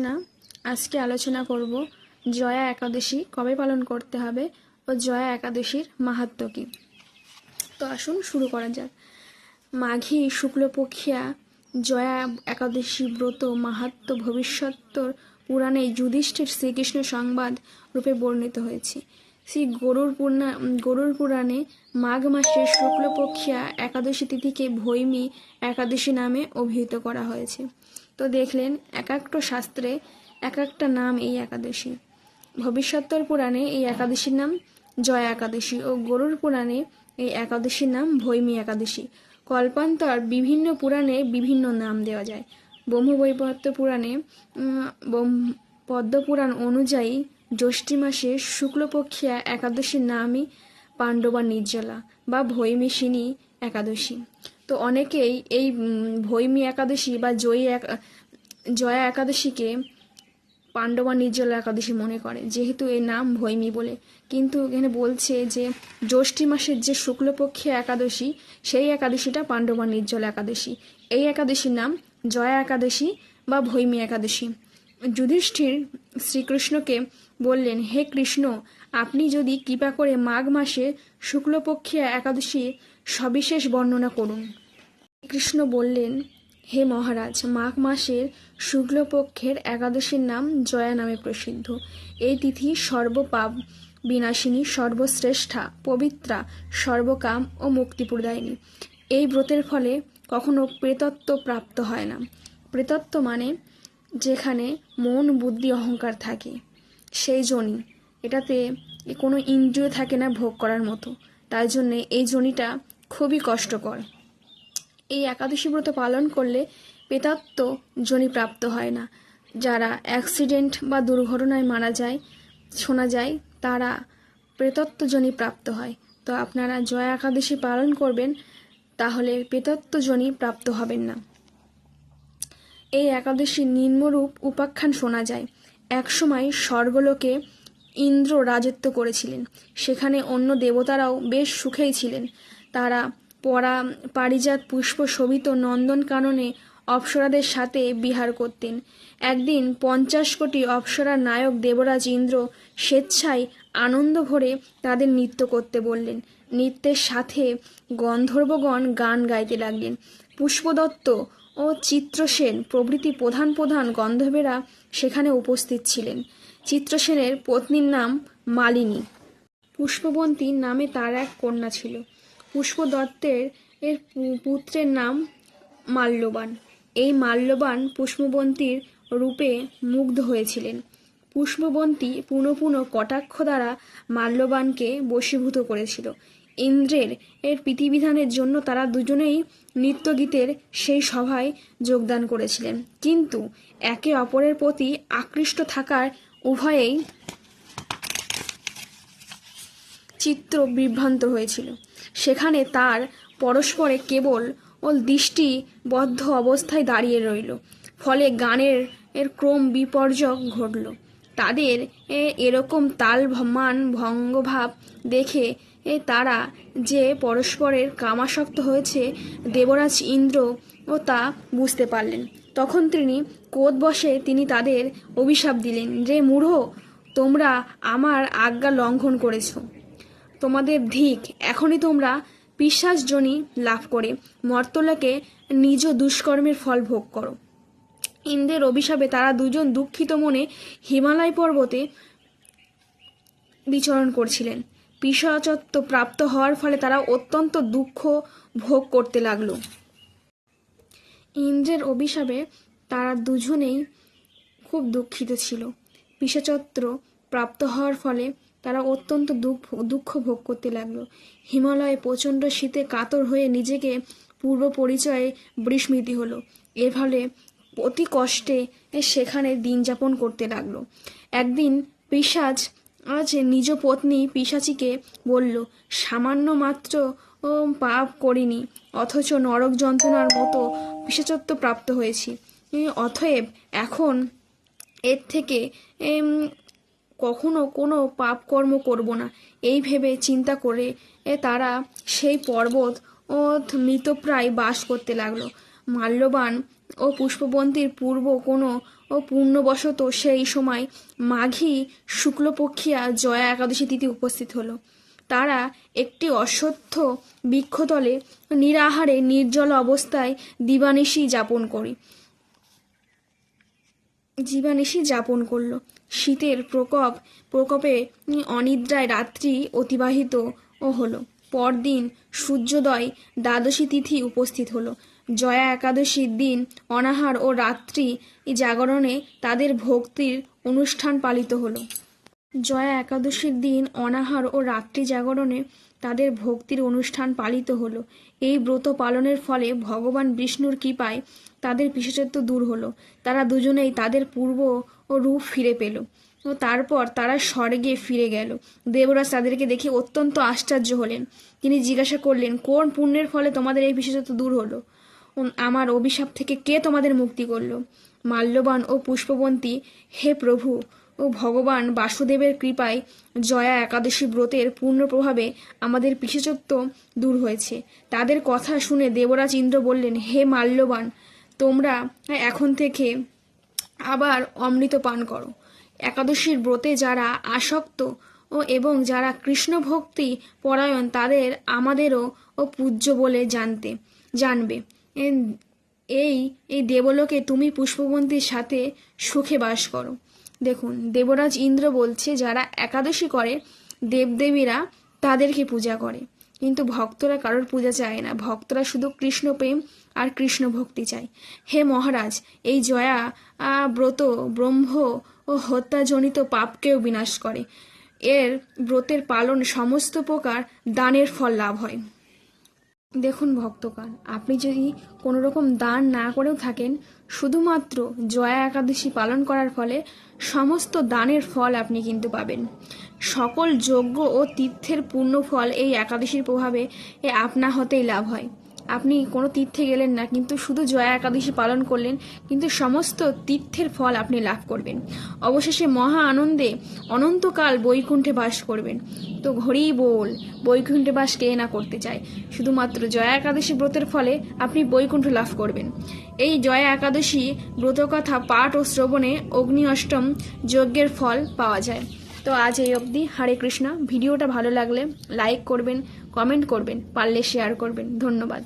কৃষ্ণা আজকে আলোচনা করব জয়া একাদশী কবে পালন করতে হবে ও জয়া একাদশীর মাহাত্ম্য কী। তো আসুন শুরু করা যাক। মাঘী শুক্লপক্ষিয়া জয়া একাদশী ব্রত মাহাত্ম্য ভবিষ্যত্তর পুরাণে যুধিষ্ঠির শ্রীকৃষ্ণ সংবাদ রূপে বর্ণিত হয়েছে। শ্রী গরুর পুরাণা গরুর পুরাণে মাঘ মাসের শুক্লপক্ষিয়া একাদশী তিথিকে ভৈমী একাদশী নামে অভিহিত করা হয়েছে। তো দেখলেন এক একটা শাস্ত্রে এক একটা নাম এই একাদশী। ভবিষ্যত্তর পুরাণে এই একাদশীর নাম জয়া একাদশী ও গরুর পুরাণে এই একাদশীর নাম ভৈমী একাদশী। কল্পান্তর বিভিন্ন পুরাণে বিভিন্ন নাম দেওয়া যায়। ব্রহ্মবৈবর্ত পুরাণে পদ্মপুরাণ অনুযায়ী জ্যৈষ্ঠী মাসে শুক্লপক্ষিয়া একাদশীর নামই পাণ্ডবা নির্জলা বা ভৈমিষিনী একাদশী। তো অনেকেই এই ভৈমী একাদশী বা জয়ী জয়া একাদশীকে পাণ্ডবা নির্জলা একাদশী মনে করে, যেহেতু এর নাম ভৈমী বলে। কিন্তু এখানে বলছে যে, জ্যৈষ্ঠী মাসের যে শুক্লপক্ষে একাদশী, সেই একাদশীটা পাণ্ডবা নির্জলা একাদশী। এই একাদশীর নাম জয়া একাদশী বা ভৈমী একাদশী। যুধিষ্ঠির শ্রীকৃষ্ণকে বললেন, হে কৃষ্ণ, আপনি যদি কৃপা করে মাঘ মাসে শুক্লপক্ষে একাদশী সবিশেষ বর্ণনা করুন। কৃষ্ণ বললেন, হে মহারাজ, মাঘ মাসের শুক্লপক্ষের একাদশীর নাম জয়া নামে প্রসিদ্ধ। এই তিথি সর্বপাপ, বিনাশিনী, সর্বশ্রেষ্ঠা, পবিত্রা, সর্বকাম ও মুক্তিপ্রদায়িনী। এই ব্রতের ফলে কখনো প্রেতত্ব প্রাপ্ত হয় না। প্রেতত্ব মানে যেখানে মন, বুদ্ধি, অহংকার থাকে। সেই জনি, এটাতে কোনো ইন্দ্রিয় থাকে না ভোগ করার মতো। তাই জন্যে এই জনিটা খুবই কষ্টকর। এই একাদশী ব্রত পালন করলে পেতাত্ম জনি প্রাপ্ত হয় না। যারা অ্যাক্সিডেন্ট বা দুর্ঘটনায় মারা যায়, শোনা যায়, তারা প্রেতত্ব জনি প্রাপ্ত হয়। তো আপনারা জয় একাদশী পালন করবেন, তাহলে প্রেতত্ব জনি প্রাপ্ত হবেন না। এই একাদশীর নিম্নরূপ উপাখ্যান শোনা যায়। একসময় স্বর্গলোকে ইন্দ্র রাজত্ব করেছিলেন। সেখানে অন্য দেবতারাও বেশ সুখেই ছিলেন। তারা পরা পারিজাত পুষ্প শোভিত নন্দন কাননে অপ্সরাদের সাথে বিহার করতেন। একদিন পঞ্চাশ কোটি অপ্সরার নায়ক দেবরাজ ইন্দ্র স্বেচ্ছায় আনন্দ ভরে তাদের নৃত্য করতে বললেন। নৃত্যের সাথে গন্ধর্বগণ গান গাইতে লাগলেন। পুষ্পদত্ত ও চিত্রসেন প্রভৃতি প্রধান প্রধান গন্ধর্বেরা সেখানে উপস্থিত ছিলেন। চিত্রসেনের পত্নীর নাম মালিনী। পুষ্পবন্তী নামে তার এক কন্যা ছিল। পুষ্পদত্তের এর পু- পুত্রের নাম মাল্যবান। এই মাল্যবান পুষ্পবন্তীর রূপে মুগ্ধ হয়েছিলেন। পুষ্পবন্তী পুনঃ পুনঃ কটাক্ষ দ্বারা মাল্যবানকে বশীভূত করেছিল। ইন্দ্রের এর প্রীতিবিধানের জন্য তারা দুজনেই নৃত্যগীতের সেই সভায় যোগদান করেছিলেন। কিন্তু একে অপরের প্রতি আকৃষ্ট থাকার উভয়েই চিত্র বিভ্রান্ত হয়েছিল। সেখানে তার পরস্পরে কেবল ওল দৃষ্টিবদ্ধ অবস্থায় দাঁড়িয়ে রইল। ফলে গানের এর ক্রম বিপর্যয় ঘটল। তাদের এরকম তাল মান ভঙ্গভাব দেখে এ তারা যে পরস্পরের কামাসক্ত হয়েছে দেবরাজ ইন্দ্র ও তা বুঝতে পারলেন। তখন তিনি কোদ বসে তিনি তাদের অভিশাপ দিলেন যে, মূঢ়, তোমরা আমার আজ্ঞা লঙ্ঘন করেছ। তোমাদের ধিক, এখনই তোমরা বিশ্বাসজনী লাভ করে, মর্তলোকে নিজ দুষ্কর্মের ফল ভোগ করো। ইন্দ্রের অভিশাপে তারা দুজন দুঃখিত মনে হিমালয় পর্বতে বিচরণ করছিলেন। পিসাচত্ব প্রাপ্ত হওয়ার ফলে তারা অত্যন্ত দুঃখ ভোগ করতে লাগল। ইন্দ্রের অভিশাপে তারা দুজনেই খুব দুঃখিত ছিল। পিসাচত্র প্রাপ্ত হওয়ার ফলে তারা অত্যন্ত দুঃখ দুঃখ ভোগ করতে লাগল। হিমালয়ে প্রচণ্ড শীতে কাতর হয়ে নিজেকে পূর্ব পরিচয়ে বিস্মৃতি হলো। এর ফলে অতি কষ্টে সেখানে দিন যাপন করতে লাগল। একদিন পিসাজ আজ নিজ পত্নী পিসাচিকে বলল, সামান্য মাত্র পাপ করিনি, অথচ নরক যন্ত্রণার মতো পিসাচত্ব প্রাপ্ত হয়েছি। অতএব এখন এর থেকে কখনো কোনো পাপকর্ম করব না। এই ভেবে চিন্তা করে এ তারা সেই পর্বত ও মৃতপ্রায় বাস করতে লাগল। মাল্যবান ও পুষ্পবন্তীর পূর্ব কোনো ও পূর্ণবশত সেই সময় মাঘী শুক্লপক্ষিয়া জয়া একাদশী তিথি উপস্থিত হলো। তারা একটি অশ্বত্থ বৃক্ষতলে নিরাহারে নির্জল অবস্থায় দিবানিশি যাপন করি। জীবানিশি যাপন করল। শীতের প্রকোপ, প্রকোপে অনিদ্রায় রাত্রি অতিবাহিত ও হলো। পরদিন সূর্যোদয় দ্বাদশী তিথি উপস্থিত হলো। জয়া একাদশীর দিন অনাহার ও রাত্রি জাগরণে তাদের ভক্তির অনুষ্ঠান পালিত হলো। জয়া একাদশীর দিন অনাহার ও রাত্রি জাগরণে তাদের ভক্তির অনুষ্ঠান পালিত হলো। এই ব্রত পালনের ফলে ভগবান বিষ্ণুর কৃপায় তাদের বিশেষত্ব দূর হলো। তারা দুজনেই তাদের পূর্ব ও রূপ ফিরে পেল। ও তারপর তারা স্বর্গে ফিরে গেল। দেবরাজ তাদেরকে দেখে অত্যন্ত আশ্চর্য হলেন। তিনি জিজ্ঞাসা করলেন, কোন পুণ্যের ফলে তোমাদের এই বিশেষত্ব দূর হলো? আমার অভিশাপ থেকে কে তোমাদের মুক্তি করল? মাল্যবান ও পুষ্পবন্তী, হে প্রভু! ও ভগবান বাসুদেবের কৃপায় জয়া একাদশী ব্রতের পূর্ণ প্রভাবে আমাদের পিসেচত্ব দূর হয়েছে। তাদের কথা শুনে দেবরাজ ইন্দ্র বললেন, হে মাল্যবান তোমরা এখন থেকে আবার অমৃত পান করো। একাদশীর ব্রতে যারা আসক্ত ও এবং যারা কৃষ্ণ ভক্তি পরায়ণ, তাদের আমাদেরও ও পূজ্য বলে জানতে, জানবে। এই এই দেবলোকে তুমি পুষ্পবন্তীর সাথে সুখে বাস করো। দেখুন, দেবরাজ ইন্দ্র বলছে, যারা একাদশী করে, দেবদেবীরা তাদেরকে পূজা করে। কিন্তু ভক্তরা কারোর পূজা চায় না। ভক্তরা শুধু কৃষ্ণ প্রেম আর কৃষ্ণ ভক্তি চায়। হে মহারাজ, এই জয়া ব্রত, ব্রহ্ম ও হত্যাজনিত পাপকেও বিনাশ করে। এর ব্রতের পালন সমস্ত প্রকার দানের ফল লাভ হয়। দেখুন ভক্তগণ, আপনি যদি কোনো রকম দান না করেও থাকেন, শুধুমাত্র জয়া একাদশী পালন করার ফলে সমস্ত দানের ফল আপনি কিন্তু পাবেন। সকল যজ্ঞ ও তীর্থের পূর্ণ ফল এই একাদশীর প্রভাবে এ আপনা হতেই লাভ হয়। আপনি কোনো তীর্থে গেলেন না, কিন্তু শুধু জয়া একাদশী পালন করলেন, কিন্তু সমস্ত তীর্থের ফল আপনি লাভ করবেন। অবশেষে মহা আনন্দে অনন্তকাল বৈকুণ্ঠে বাস করবেন। তো ঘড়ি বল, বৈকুণ্ঠে বাস কে না করতে চায়? শুধুমাত্র জয়া একাদশী ব্রতের ফলে আপনি বৈকুণ্ঠ লাভ করবেন। এই জয়া একাদশী ব্রতকথা পাঠ ও শ্রবণে অগ্নি অষ্টম যজ্ঞের ফল পাওয়া যায়। তো আজ এই অবধি। হরে কৃষ্ণ। ভিডিওটা ভালো লাগলে লাইক করবেন কমেন্ট করবেন পারলে শেয়ার করবেন ধন্যবাদ।